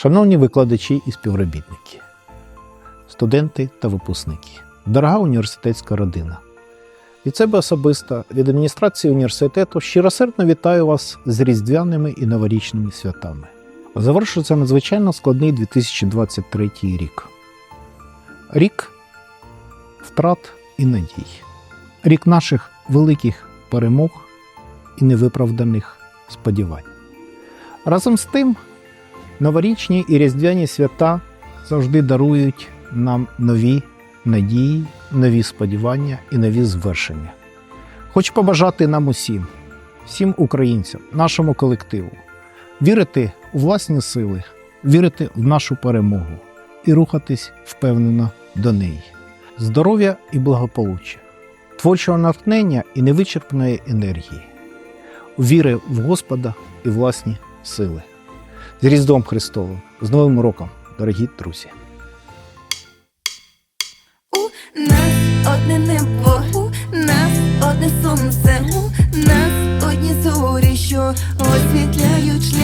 Шановні викладачі і співробітники, студенти та випускники, дорога університетська родина. Від себе особисто, від адміністрації університету щиросердно вітаю вас з різдвяними і новорічними святами. Завершується надзвичайно складний 2023 рік. Рік втрат і надій. Рік наших великих перемог і невиправданих сподівань. Разом з тим, новорічні і різдвяні свята завжди дарують нам нові надії, нові сподівання і нові звершення. Хочу побажати нам усім, всім українцям, нашому колективу, вірити у власні сили, вірити в нашу перемогу і рухатись впевнено до неї. Здоров'я і благополуччя, творчого натхнення і невичерпної енергії, віри в Господа і власні сили. З Різдвом Христовим, з Новим роком, дорогі друзі! У нас одне небо, у нас одне сонце, у нас одні зорі, що освітляють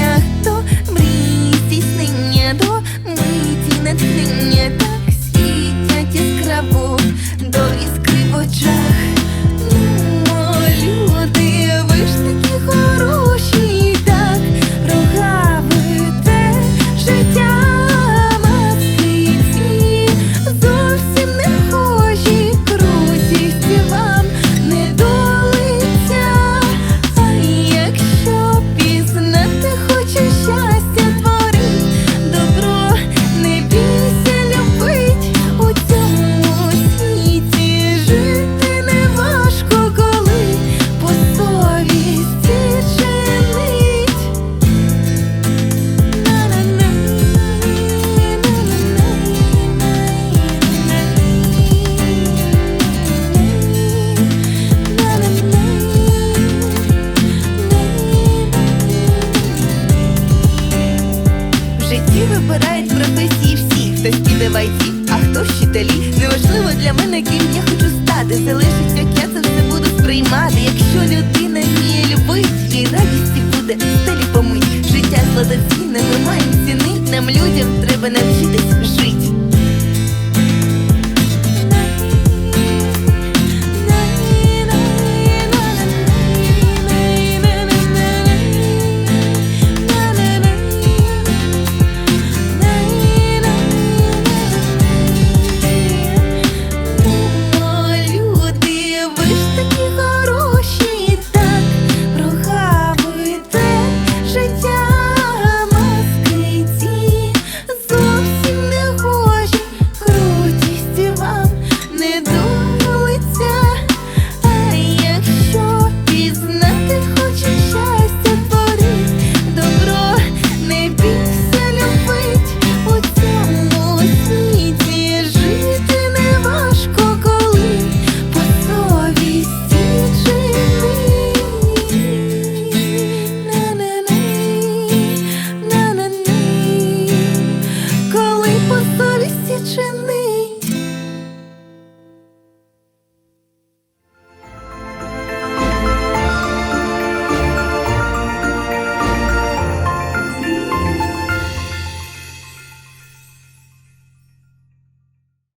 для мене, ким я хочу стати. Залишить, як я це все буду сприймати. Якщо людина вміє любить, їй радісті буде стелі помить. Життя складоцінне, ми маємо цінить. Нам людям треба навчитись